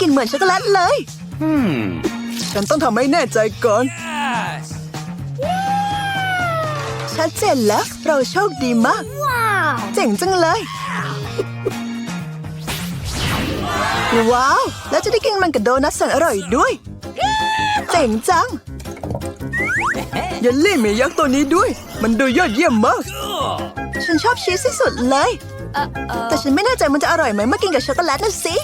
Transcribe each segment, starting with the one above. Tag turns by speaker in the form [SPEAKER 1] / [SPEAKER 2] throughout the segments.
[SPEAKER 1] กลิ่นเหมือนช็อกโกแลตเลยฉันต้องทำให้แน่ใจก่อน ชัดเจนแล้ว เราโชคดีมาก เจ๋งจังเลย ว้าว แล้วจะได้กินมันกับโดนัทแสนอร่อยด้วย เจ๋งจังยันลี่เมยักษ์ตัวนี้ด้วย มันดูยอดเยี่ยมมาก ฉันชอบชีสที่สุดเลย แต่ฉันไม่แน่ใจมันจะอร่อยไหมเมื่อกินกับช็อกโกแลตนะสิ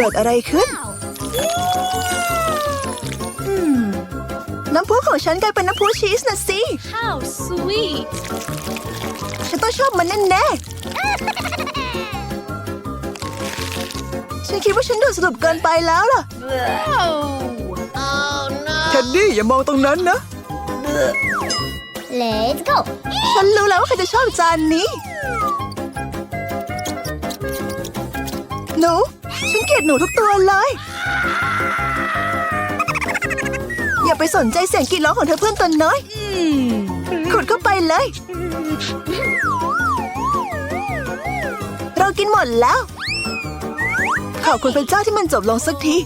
[SPEAKER 1] กิดอะไรขึ้นอืมน้ำพุของฉันกลายเป็นน้ำพุชีสนะสิ
[SPEAKER 2] How sweet!
[SPEAKER 1] ฉันต้องชอบมันแน่ๆ ฉันคิดว่าฉันดูสนุกเกินไปแล้วล่ะ
[SPEAKER 2] Oh no!
[SPEAKER 1] เท็ดดี้อย่ามองตรงนั้นนะ
[SPEAKER 3] Let's go.
[SPEAKER 1] ฉันรู้แล้วว่าใครจะชอบจานนี้ หนูฉัน เกลียดหนูทุกตัวเลย อย่าไปสนใจเสียงกรีดร้องของเธอเพื่อนตัวน้อยขุดเข้าไปเลย เรากินหมดแล้ว ขอบคุณพระเจ้าที่มันจบลงสักที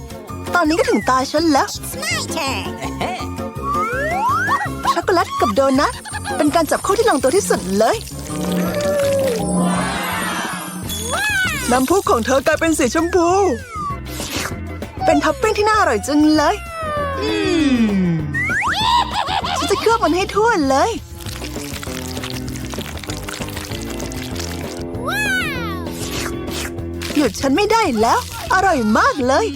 [SPEAKER 1] ตอนนี้ก็ถึงตาฉันแล้ว
[SPEAKER 3] It's my turn.
[SPEAKER 1] ช็อกโกแลตกับโดนัทเป็นการจับคู่ที่ลงตัวที่สุดเลย น้ำพุของเธอกลายเป็นสีชมพู เป็นท็อปปิ้งที่น่าอร่อยจังเลยฉันจะเคลือบมันให้ทั่วเลย หยุดฉันไม่ได้แล้ว อร่อยมากเลย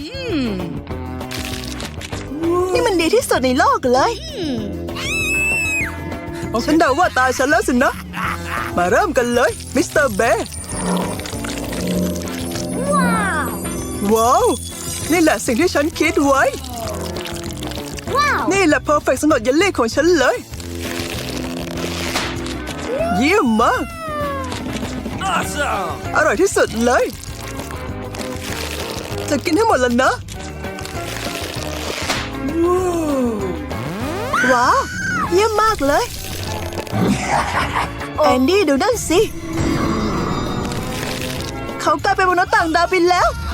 [SPEAKER 1] นี่มันดีที่สุดในโลกเลยฉันเดาว่าตาฉันแล้วสินะ มาเริ่มกันเลย มิสเตอร์เบ ว้าว นี่แหละสิ่งที่ฉันคิดไว้
[SPEAKER 3] Wow.
[SPEAKER 1] นี่แหละเพอร์เฟกต์สำหรับเยลลี่ของฉันเลย เยี่ยมมาก
[SPEAKER 4] Awesome!
[SPEAKER 1] อร่อยที่สุดเลย จะกินให้หมดแล้วนะ ว้าวเยี่ยมมากเลยแอนดี้ดูนั่นสิ เขากลายเป็นมนุษย์ต่างดาวไปแล้ว
[SPEAKER 4] It's got me!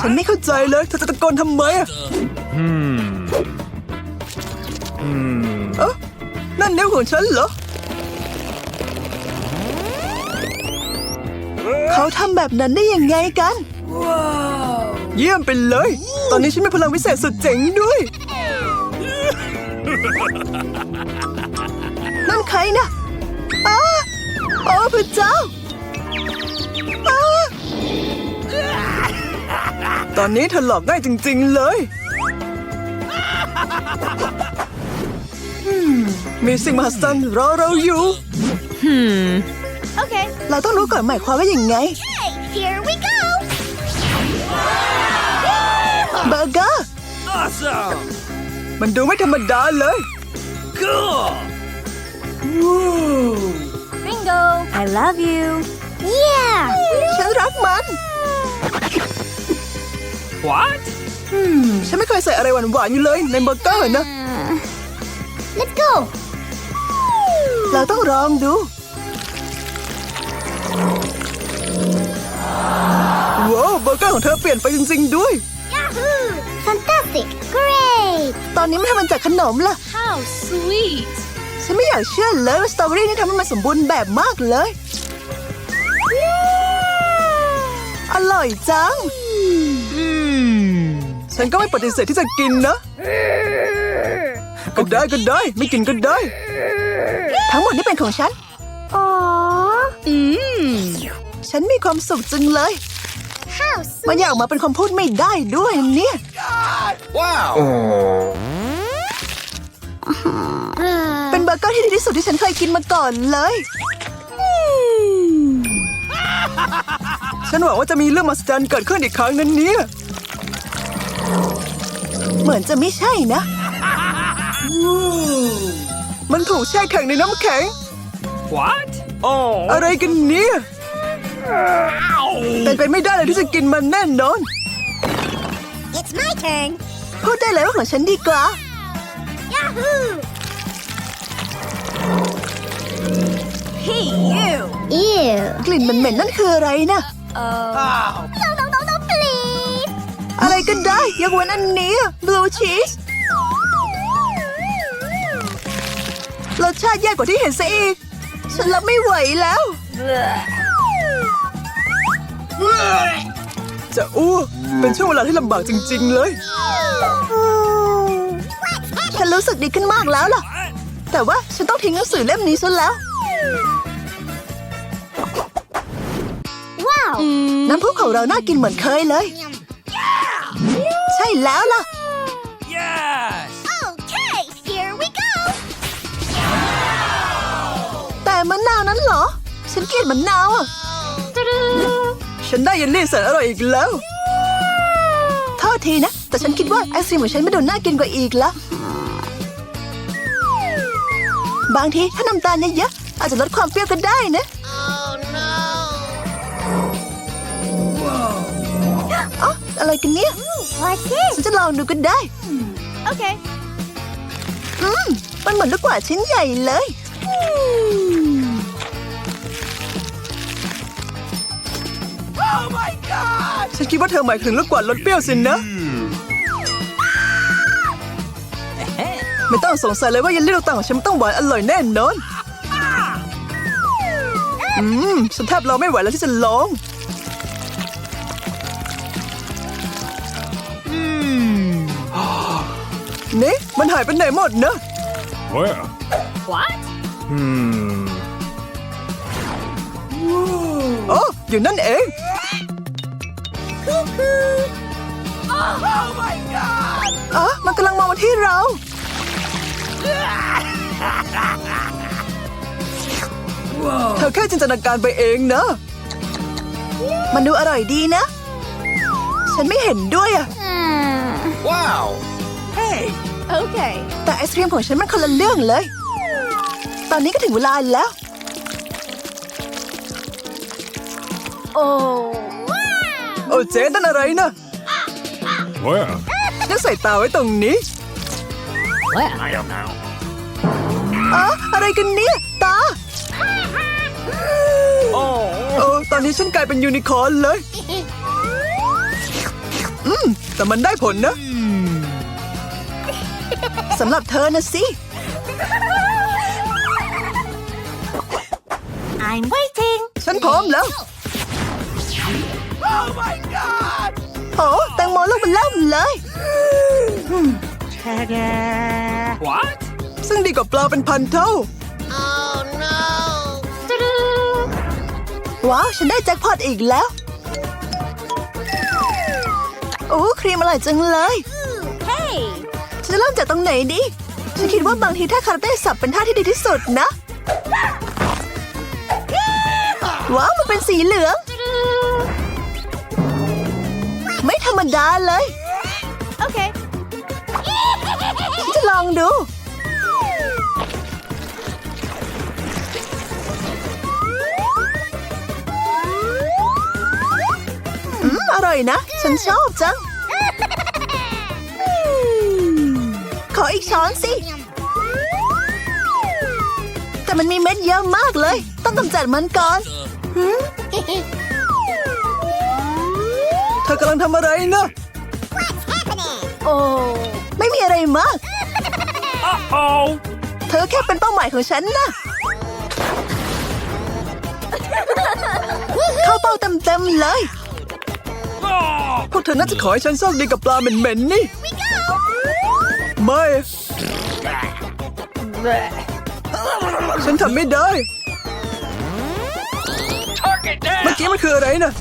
[SPEAKER 1] ฉันไม่เข้าใจเลยเธอจะตะโกนทำไมอะเอ๊ะนั่นนิ้วของฉันเหรอ เขาทำแบบนั้นได้ยังไงกัน เยี่ยมไปเลย ตอนนี้ฉันมีพลังวิเศษสุดเจ๋งด้วย นั่นใครนะอ้าโอ้พระเจ้า ตอนนี้เธอหลอกง่ายจริง ๆ เลยอืมมีสิ่งมหัศจรรย์รอเราอยู่
[SPEAKER 3] Okay.
[SPEAKER 1] เราต้องรู้ก่อนหมายความว่าอย่างไง
[SPEAKER 3] Hey, here we go.
[SPEAKER 1] เบอร์เกอร์
[SPEAKER 4] Awesome!
[SPEAKER 1] มันดูไม่ธรรมดาเลย
[SPEAKER 4] Cool!
[SPEAKER 3] Bingo. I love you. Yeah.
[SPEAKER 1] ฉันรักมัน
[SPEAKER 4] What?
[SPEAKER 1] ฉันไม่เคยใส่อะไรหวานๆอยู่เลยในเบอร์เกอร์นะ
[SPEAKER 3] Uh, let's go.
[SPEAKER 1] เราต้องลองดู ว้าวเบอร์เกอร์ของเธอเปลี่ยนไปจริง ๆ ด้วย
[SPEAKER 3] Yahoo! Fantastic. Great.
[SPEAKER 1] ตอนนี้ไม่ทำมันจากขนมล่ะ
[SPEAKER 2] How sweet!
[SPEAKER 1] ฉันไม่อยากเชื่อเลยว่าสตรอเบอรี่นี่ทำให้มันสมบูรณ์แบบมากเลย อร่อยจัง ฉันก็ไม่ปฏิเสธที่จะกินนะ ก็ได้ก็ได้ ไม่กินก็ได้ ทั้งหมดนี่เป็นของฉัน
[SPEAKER 3] Aww.
[SPEAKER 1] ฉันมีความสุขจังเลย
[SPEAKER 3] How
[SPEAKER 1] มัน
[SPEAKER 3] sweet.
[SPEAKER 1] อยากมาเป็นคำพูดไม่ได้ด้วยเนี่ย
[SPEAKER 4] Wow!
[SPEAKER 1] เป็นเบอร์เกอร์ที่ดีที่สุดที่ฉันเคยกินมาก่อนเลย ฉันหวังว่าจะมีเรื่องมหัศจรรย์เกิดขึ้นอีกครั้งนั้นเนี่ย เหมือนจะไม่ใช่นะ มันถูกแช่แข็งในน้ำแข็ง
[SPEAKER 4] What? Oh!
[SPEAKER 1] อะไรกันเนี่ยเป็นไปไม่ได้เลยที่จะกินมันแน่นอน
[SPEAKER 3] It's my turn.
[SPEAKER 1] พูดได้เลยว่าของฉันดีกว่า
[SPEAKER 3] Yahoo!
[SPEAKER 2] Hey!
[SPEAKER 1] ลิ่นเหม็นๆนั่นคืออะไรนะ
[SPEAKER 4] Oh.
[SPEAKER 1] ก็ได้ยกเว้นอันนี้บลูชีสรสชาติแย่กว่าที่เห็นซะอีก ฉันรับไม่ไหวแล้ว จะอ้วกเป็นช่วงเวลาที่ลำบากจริง ๆ เลย ฉันรู้สึกดีขึ้นมากแล้วล่ะ แต่ว่าฉันต้องทิ้งหนังสือเล่มนี้ซะแล้ว
[SPEAKER 3] Wow.
[SPEAKER 1] น้ำพุของเราน่ากินเหมือนเคยเลยใช่แล้วล่ะ
[SPEAKER 4] Yes.
[SPEAKER 3] Okay, here we go.
[SPEAKER 1] แต่มะนาวนั้นเหรอ ฉันเกลียดมะนาวอะฉันได้เยลลี่แสนอร่อยอีกแล้วโทษทีนะ แต่ฉันคิดว่าไอศครีมของฉันไม่ดูน่ากินกว่าอีกละบางทีถ้าน้ำตาลเยอะๆอาจจะลดความเปรี้ยวก็ได้นะ อ๋ออะไรกันเนี่ย
[SPEAKER 3] What's this?
[SPEAKER 1] ฉันจะลองดูก็ได้
[SPEAKER 3] Okay.
[SPEAKER 1] อืม มันเหมือนลูกกวาดชิ้นใหญ่เลย
[SPEAKER 4] Oh my god.
[SPEAKER 1] ฉันคิดว่าเธอหมายถึงลูกกวาดรสเปรี้ยวสินะไม่ต้องสงสัยเลยว่าเยลลี่ลูกเต่างของฉันต้องหวานอร่อยแน่นอน อืม ฉันแทบรอไม่ไหวแล้วที่จะลอง นี่มันหายไปไหนหมดเนอะ
[SPEAKER 4] Where?
[SPEAKER 2] What?
[SPEAKER 4] Hmm.
[SPEAKER 1] โอ้อยู่นั่นเอง
[SPEAKER 4] Oh my god.
[SPEAKER 1] อ๋อมันกำลังมองมาที่เรา เธอแค่จินตนาการไปเองนะ มันดูอร่อยดีนะ ฉันไม่เห็นด้วยอะ
[SPEAKER 4] Wow. Hey.
[SPEAKER 2] Okay.
[SPEAKER 1] แต่ไอศครีมของฉันมันคนละเรื่องเลย ตอนนี้ก็ถึงเวลาแล้ว
[SPEAKER 2] Oh.
[SPEAKER 1] โอ้เจ๊นั่นอะไรนะ
[SPEAKER 4] Where?
[SPEAKER 1] ฉันใส่ตาไว้ตรงนี้
[SPEAKER 2] Well.
[SPEAKER 4] I don't know.
[SPEAKER 1] อ๋ออะไรกันเนี่ยตา
[SPEAKER 4] Oh.
[SPEAKER 1] โอ้ตอนนี้ฉันกลายเป็นยูนิคอร์นเลย อืม แต่มันได้ผลนะ สำหรับเธอนะสิ
[SPEAKER 3] I'm waiting.
[SPEAKER 1] ฉันพร้อมแล้ว
[SPEAKER 4] Oh my god.
[SPEAKER 1] โอ้แตงโมลูกมันเล่มเลย
[SPEAKER 4] What?
[SPEAKER 1] ซึ่งดีกว่าปลาเป็นพันเท่า
[SPEAKER 3] Oh no.
[SPEAKER 1] ว้าว ฉันได้แจ็คพอตอีกแล้ว โอ้ครีมอร่อยจังเลย
[SPEAKER 3] Hey.
[SPEAKER 1] ฉัน จะเริ่มจากตรงไหนดีฉันคิดว่าบางทีท่าคาราเต้สับเป็นท่าที่ดีที่สุดนะ ว้าวมันเป็นสีเหลือง ไม่ธรรมดาเลย
[SPEAKER 3] Okay.
[SPEAKER 1] ฉันจะลองดูอืมอร่อยนะ ฉันชอบจัง ออีกช้อนสิ แต่มันมีเม็ดเยอะมากเลย ต้องกำจัดมันก่อน เธอกำลังทำอะไรนะ
[SPEAKER 2] Oh.
[SPEAKER 1] ไม่มีอะไรมาก
[SPEAKER 4] Oh.
[SPEAKER 1] เธอแค่เป็นเป้าหมายของฉันนะ เข้าเป้าเต็มๆเลย
[SPEAKER 4] Oh.
[SPEAKER 1] พวกเธอน่าจะขอให้ฉันโชคดีกับปลาเหม็นๆนี่ ไม่ ฉันทำไม่ได้
[SPEAKER 4] Target
[SPEAKER 1] เมื่อ
[SPEAKER 4] down.
[SPEAKER 1] กี้มันคืออะไรนะ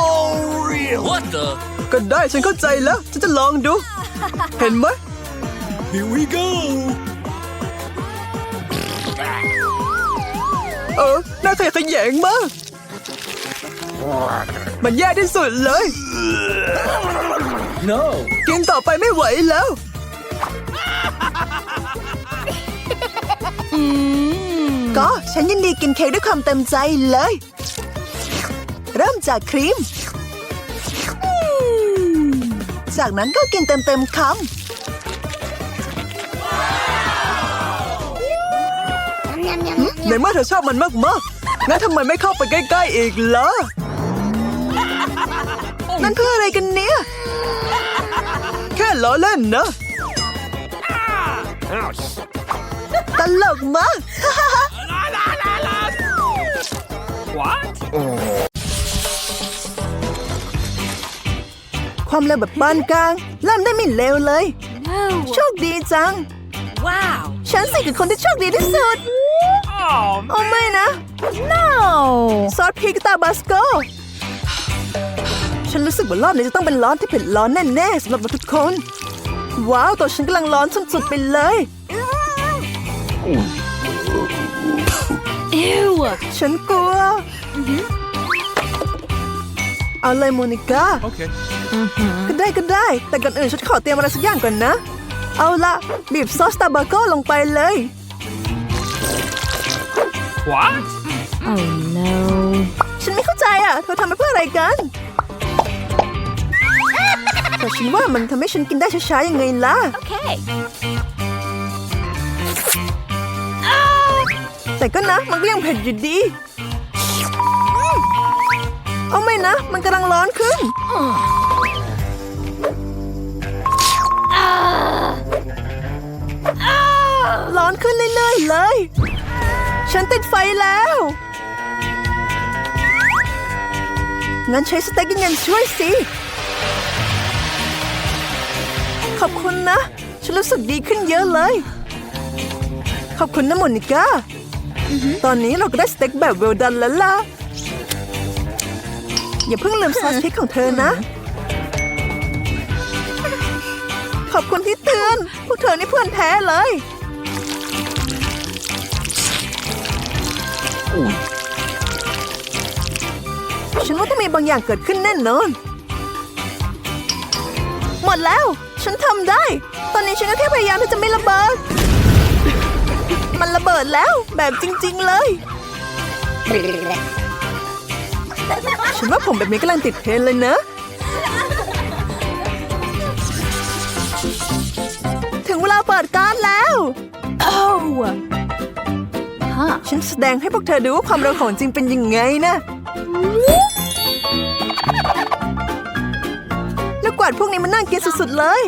[SPEAKER 4] Oh, real. What the?
[SPEAKER 1] ก็ได้ฉันเข้าใจแล้ว ฉันจะลองดู เห็นไหม
[SPEAKER 4] Here we go.
[SPEAKER 1] เออน่าขยะแขยงมาก มันแย่ที่สุดเลย
[SPEAKER 4] No.
[SPEAKER 1] กินต่อไปไม่ไหวแล้ว ก็ฉันยินดีกินเค้กด้วยความเต็มใจเลย เริ่มจากครีม จากนั้นก็กินเต็มๆคำในเมื่อเธอชอบมันมากๆงั้นทำไมไม่เข้าไปใกล้ ๆ อีกล่ะนั่นเพื่ออะไรกันเนี่ยแค่ ล้อเล่นนะ ตลกมาก ความเร็วแบบปานกลางล่ำได้ไม่เร็วเลย โชคดีจัง
[SPEAKER 2] Wow.
[SPEAKER 1] ฉันสิคือคนที่โชคดีที่สุด
[SPEAKER 4] Oh,
[SPEAKER 1] โอ้ไม่นะ
[SPEAKER 2] No.
[SPEAKER 1] ซอสพริกตาบาสโก ฉันรู้สึกว่ารอบนี้จะต้องเป็นร้อนที่เผ็ดร้อนแน่ๆสำหรับเราทุกคน ว้าวตัวฉันกำลังร้อนสุดๆไปเลย
[SPEAKER 2] Ew.
[SPEAKER 1] ฉันกลัว เอาเลยโมนิก้า
[SPEAKER 4] okay.
[SPEAKER 1] ก็ได้ก็ได้ แต่ก่อนอื่นฉันขอเตรียมอะไรสักอย่างก่อนนะ เอาละบีบซอสตาบาโก้ลงไปเลย
[SPEAKER 4] What?
[SPEAKER 2] Oh no.
[SPEAKER 1] ฉันไม่เข้าใจอะ เธอทำไปเพื่ออะไรกัน แต่ฉันว่ามันทำให้ฉันกินได้ช้าๆยังไงล่ะ
[SPEAKER 3] Okay.
[SPEAKER 1] แต่ก็นะมันก็ยังเผ็ดอยู่ดีอืมเอาไม่นะ มันกำลังร้อนขึ้น ร้อนขึ้นเรื่อยๆเลย ฉันติดไฟแล้ว งั้นใช้สเต็กเงินช่วยสิ ขอบคุณนะ ฉันรู้สึกดีขึ้นเยอะเลย ขอบคุณนะโมนิก้า ตอนนี้เราก็ได้สเต็กแบบเวลดันแล้วล่ะ อย่าเพิ่งลืมซอสพริกของเธอนะ ขอบคุณที่เตือน พวกเธอนี่เพื่อนแท้เลยฉันว่าต้องมีบางอย่างเกิดขึ้นแน่นอน หมดแล้ว ฉันทำได้ ตอนนี้ฉันก็แค่พยายามที่จะไม่ระเบิด มันระเบิดแล้วแบบจริง ๆ เลย ฉันว่าผมแบบนี้กำลังติดเทรนด์เลยนะถึงเวลาเปิดการดแล้ว
[SPEAKER 2] Oh. Huh.
[SPEAKER 1] ฉันแสดงให้พวกเธอดูว่าความเร็วของจริงเป็นยังไงนะ ลูกกวาดพวกนี้มันน่ากินสุดๆเลย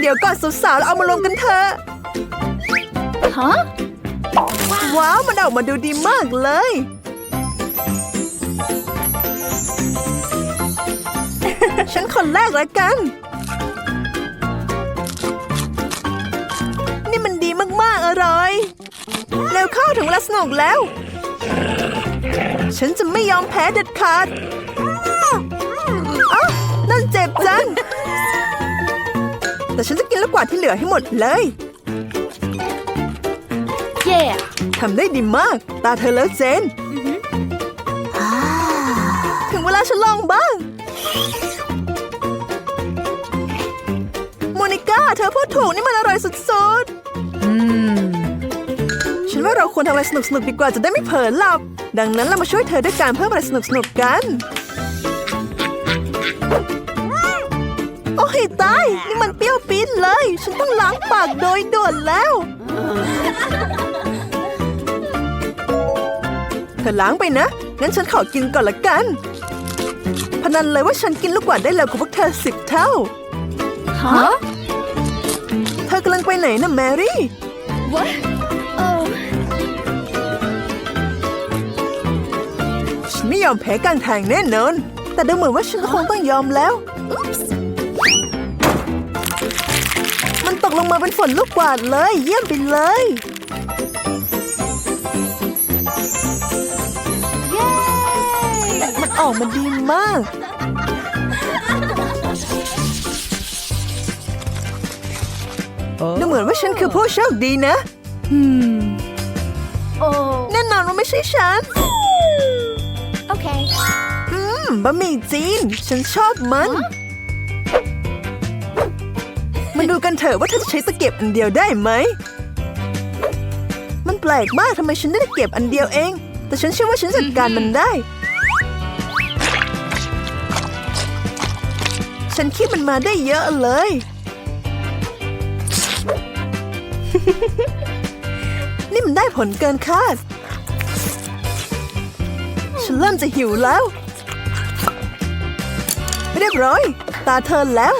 [SPEAKER 1] เดี๋ยวก่อนสาวๆแล้วเอามารวมกันเถอะ
[SPEAKER 2] Huh?
[SPEAKER 1] ว้าวมันออกมาดูดีมากเลย ฉันคนแรกแล้วกัน นี่มันดีมากๆอร่อยเร็วเข้าถึงเวลาสนุกแล้ว ฉันจะไม่ยอมแพ้เด็ดขาดอ้าวนั่นเจ็บจัง แต่ฉันจะกินลูกกวาดที่เหลือให้หมดเลย
[SPEAKER 2] Yeah.
[SPEAKER 1] ทำได้ดีมาก ตาเธอแล้วเจน ถึงเวลาฉันลองบ้าง โมนิก้า เธอพูดถูกนี่มันอร่อยสุด
[SPEAKER 2] Hmm.
[SPEAKER 1] ๆฉันว่าเราควรทำอะไรสนุกๆดีกว่าจะได้ไม่เผลอหลับ ดังนั้นเรามาช่วยเธอด้วยการเพิ่มอะไรสนุกๆกัน โอ้ยตาย นี่มันเปรี้ยวปี๊ดเลย ฉันต้องล้างปากโดยด่วนแล้ว เธอล้างไปนะ งั้นฉันขอกินก่อนละกัน พนันเลยว่าฉันกินลูกกวาดได้เร็วกว่าพวกเธอสิบเท่า
[SPEAKER 2] Huh?
[SPEAKER 1] เธอกำลังไปไหนนะแมรี่
[SPEAKER 2] What? Oh.
[SPEAKER 1] ฉันไม่ยอมแพ้กลางทางแน่นอน แต่ดูเหมือนว่าฉันคงต้องยอมแล้ว มันตกลงมาเป็นฝนลูกกวาดเลย เยี่ยมไปเลยมันออกมาดีมาก ดูเหมือนว่าฉันคือผู้โชคดีนะ
[SPEAKER 2] Hmm. Oh.
[SPEAKER 1] แน่นอนว่าไม่ใช่ฉัน
[SPEAKER 3] Okay.
[SPEAKER 1] อืมบะหมี่จีน ฉันชอบมัน มาดูกันเถอะว่าเธอจะใช้ตะเกียบอันเดียวได้ไหม มันแปลกมากทำไมฉันได้ตะเกียบอันเดียวเอง แต่ฉันเชื่อว่าฉันจัดการมันได้ ฉันคิดมันมาได้เยอะเลย นี่มันได้ผลเกินคาด ฉันเริ่มจะหิวแล้ว เรียบร้อย ตาเธอแล้ว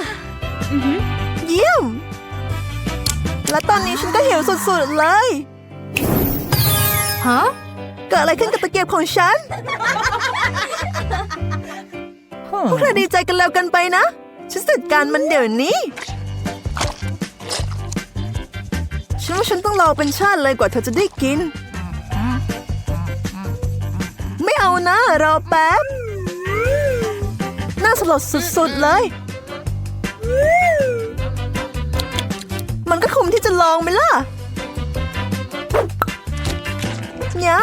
[SPEAKER 1] ยี่ยม และตอนนี้ฉันก็หิวสุดๆเลย
[SPEAKER 2] ฮะ
[SPEAKER 1] เกิดอะไรขึ้นกับตะเกียบของฉัน พวกเธอดีใจกันแล้วกันไปนะ ฉันจัดการมันเดี๋ยวนี้ฉันว่าฉันต้องรอเป็นชาติเลยกว่าเธอจะได้กิน ไม่เอานะ รอแป๊บ น่าสลดสุดๆเลย ลองไหมล่ะยำ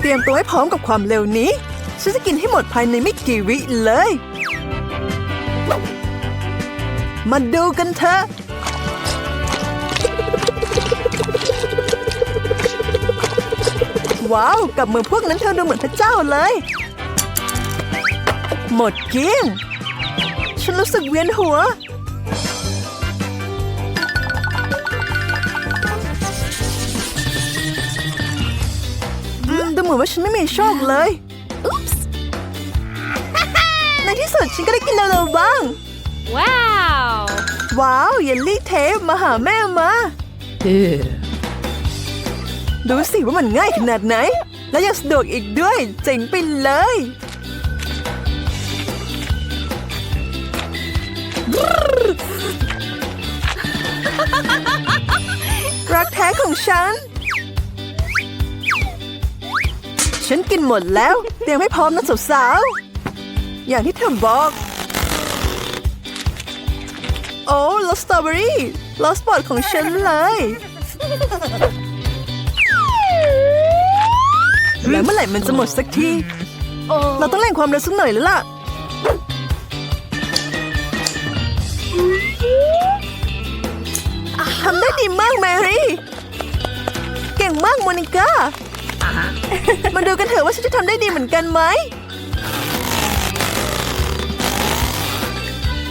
[SPEAKER 1] เตรียมตัวให้พร้อมกับความเร็วนี้ ฉันจะกินให้หมดภายในไม่กี่วิเลย มาดูกันเถอะว้าวกับมือพวกนั้นเธอดูเหมือนพระเจ้าเลย หมดเกลี้ยง ฉันรู้สึกเวียนหัวอืมดูเหมือนว่าฉันไม่มีโชคเลยอุ๊ปส์ในที่สุดฉันก็ได้กินเร็วๆบ้าง
[SPEAKER 2] Wow
[SPEAKER 1] ว้าวเยลลี่เทปมาหาแม่มาดูสิว่ามันง่ายขนาดไหน และยังสะดวกอีกด้วย เจ๋งไปเลย ของฉัน ฉันกินหมดแล้ว เตรียมให้พร้อมนะสาวๆ อย่างที่เธอบอก โอ้ลอสสตรอเบอรี่ลอสปอดของฉันเลยแล้วเมื่อไหร่มันจะหมดสักที เราต้องเล่นความเร็วสักหน่อยแล้วล่ะ ทำได้ดีมากแมรี่ งมากโมนิก้ามาดูกันเถอะว่าฉันจะทำได้ดีเหมือนกันไหม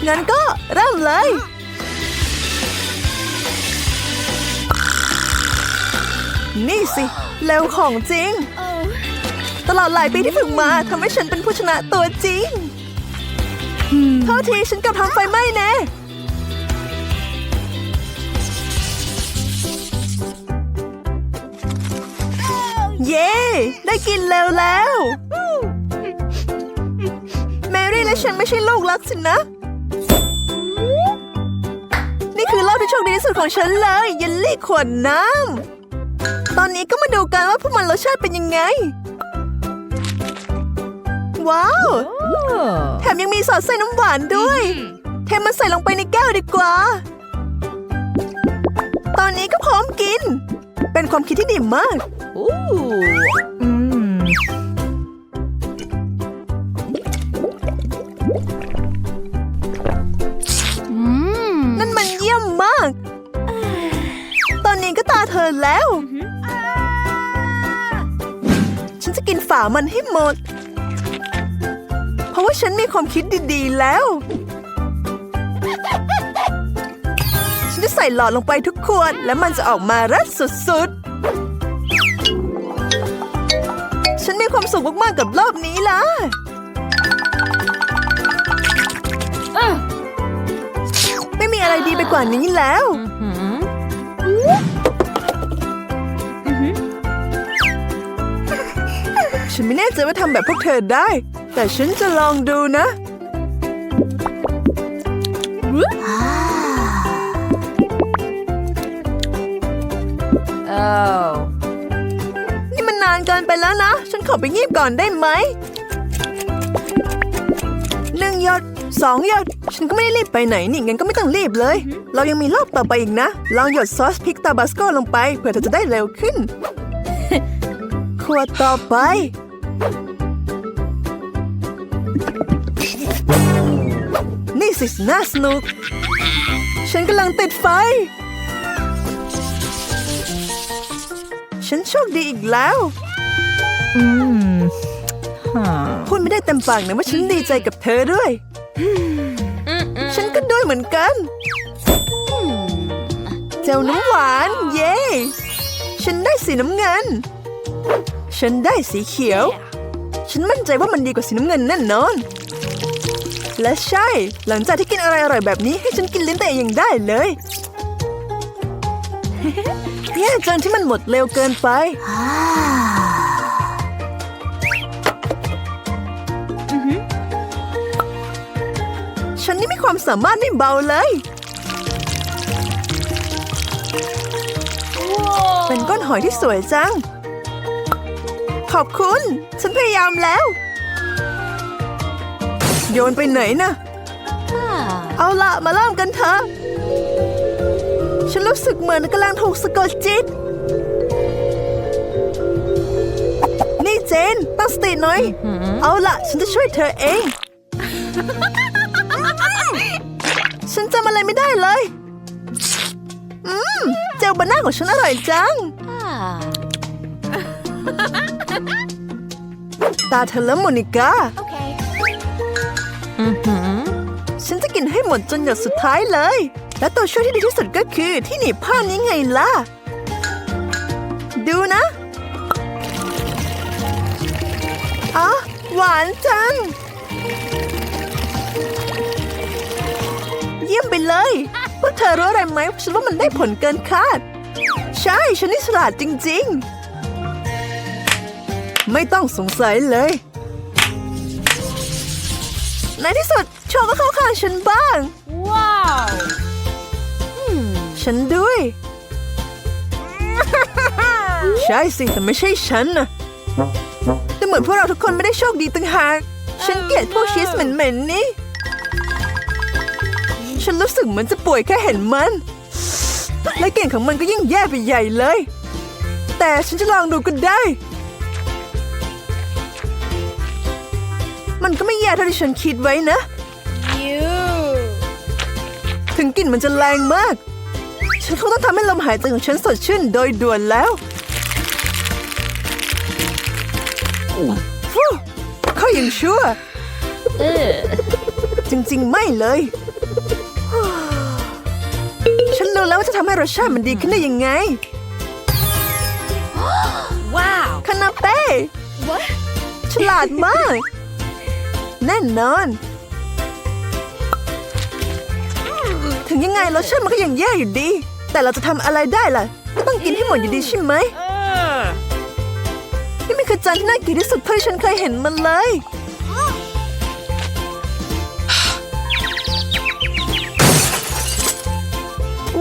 [SPEAKER 1] งั้นก็เริ่มเลย นี่สิ เร็วของจริง ตลอดหลายปีที่ฝึกมาทำให้ฉันเป็นผู้ชนะตัวจริง โทษทีฉันเกับทำไฟไหม้แน่ เย้ ได้กินแล้วแล้ว แมรี่และฉันไม่ใช่ลูกรักสินะ นี่คือรอบที่โชคดีที่สุดของฉันเลยเยลลี่ขวดน้ำ ตอนนี้ก็มาดูกันว่าพวกมันรสชาติเป็นยังไง ว้าว แถมยังมีสอดใส่น้ำหวานด้วย เทมันใส่ลงไปในแก้วดีกว่า ตอนนี้ก็พร้อมกิน เป็นความคิดที่ดีมาก
[SPEAKER 2] อืม
[SPEAKER 1] นั่นมันเยี่ยมมาก ตอนนี้ก็ตาเธอแล้ว ฉันจะกินฝามันให้หมด เพราะว่าฉันมีความคิดดีๆแล้ว ใส่หลอดลงไปทุกขวด และมันจะออกมารัดสุดๆ ฉันมีความสุขมากๆกับรอบนี้ล่ะไม่มีอะไรดีไปกว่านี้แล้วฉันไม่แน่ใจว่าทำแบบพวกเธอได้ แต่ฉันจะลองดูนะ นี่มันนานเกินไปแล้วนะ ฉันขอไปงีบก่อนได้ไหมหนึ่งหยดสองหยด ฉันก็ไม่ได้รีบไปไหนนี่งั้นก็ไม่ต้องรีบเลย เรายังมีรอบต่อไปอีกนะ ลองหยดซอสพริกตาบาสโกลงไป เพื่อเธอจะได้เร็วขึ้น ขวดต่อไป นี่สิน่าสนุก ฉันกำลังติดไฟ ฉันโชคดีอีกแล้วพูดไม่ได้เต็มปากนะว่าฉันดีใจกับเธอด้วย ฉันก็ด้วยเหมือนกัน เจ้าน้ำหวาน เย้ ฉันได้สีน้ำเงิน ฉันได้สีเขียว ฉันมั่นใจว่ามันดีกว่าสีน้ำเงินแน่นอน และใช่ หลังจากที่กินอะไรอร่อยแบบนี้ให้ฉันกินลิ้นแต่เองได้เลย แย่จังที่มันหมดเร็วเกินไป ฉันนี่มีความสามารถไม่เบาเลย เป็นก้อนหอยที่สวยจัง ขอบคุณ ฉันพยายามแล้ว โยนไปไหนนะ เอาละมาเริ่มกันเถอะ ฉันรู้สึกเหมือนกำลังถูกสะกดจิต นี่เจน ตั้งสติหน่อย เอาละฉันจะช่วยเธอเอง ฉันจำอะไรไม่ได้เลย อืม เจลบาน่าของฉันอร่อยจัง ตาเธอแล้วโมนิก้า
[SPEAKER 3] Okay.
[SPEAKER 1] ฉันจะกินให้หมดจนหยดสุดท้ายเลย และตัวช่วยที่ดีที่สุดก็คือที่หนีบผ้านี้ไงล่ะ ดูนะอ๋อหวานจัง เยี่ยมไปเลยพวกเธอรู้อะไรไหมฉันว่ามันได้ผลเกินคาด ใช่ฉันนี่ฉลาดจริง ๆ ไม่ต้องสงสัยเลยในที่สุดโชว์ก็เข้าข้างฉันบ้าง
[SPEAKER 2] Wow.
[SPEAKER 1] ฉันด้วย ใช่สิแต่ไม่ใช่ฉันนะแต่เหมือนพวกเราทุกคนไม่ได้โชคดีตั้งหาก ฉันเกลียดพวกชีสเหม็นๆนี่ ฉันรู้สึกเหมือนจะป่วยแค่เห็นมัน และกลิ่นของมันก็ยิ่งแย่ไปใหญ่เลย แต่ฉันจะลองดูก็ได้ มันก็ไม่แย่เท่าที่ฉันคิดไว้นะ ถึงกลิ่นมันจะแรงมาก ฉันคงต้องทำให้ลมหายใจของฉันสดชื่นโดยด่วนแล้วฟู้เขายังชั่วจริง ๆ ไม่เลย ฉันรู้แล้วว่าจะทำให้รสชาติมันดีขึ้นได้ยังไง
[SPEAKER 2] Wow.
[SPEAKER 1] คานาเป้
[SPEAKER 3] What?
[SPEAKER 1] ฉลาดมาก แน่นอน ถึงยังไงรสชาติมันก็ยังแย่อยู่ดี แต่เราจะทำอะไรได้ล่ะ ก็ต้องกินให้หมดอยู่ดีใช่ไหมนี่มันคือจานที่น่ากินที่สุดเท่าที่ฉันเคยเห็นมันเลย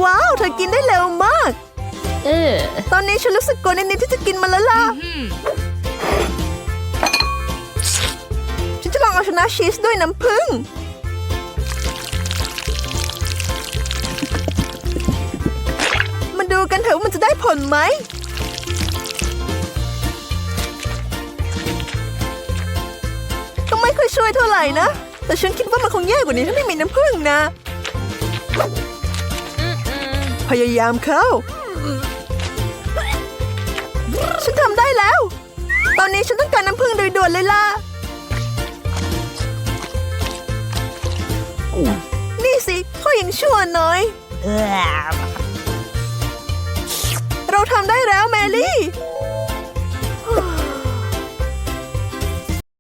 [SPEAKER 1] ว้าวเธอกินได้เร็วมาก
[SPEAKER 2] Ugh.
[SPEAKER 1] ตอนนี้ฉันรู้สึกกลัวนิดๆที่จะกินมันแล้วล่ะฉันจะลองเอาชนะชีสด้วยน้ำผึ้ง ดูกันเถอะว่ามันจะได้ผลไหม ก็ไม่ค่อยช่วยเท่าไหร่นะ แต่ฉันคิดว่ามันคงแย่กว่านี้ถ้าไม่มีน้ำผึ้งนะ พยายามเข้า ฉันทำได้แล้ว ตอนนี้ฉันต้องการน้ำผึ้งโดยด่วนเลยล่ะ นี่สิข้อยังชั่วหน่อย เราทำได้แล้วแมรี่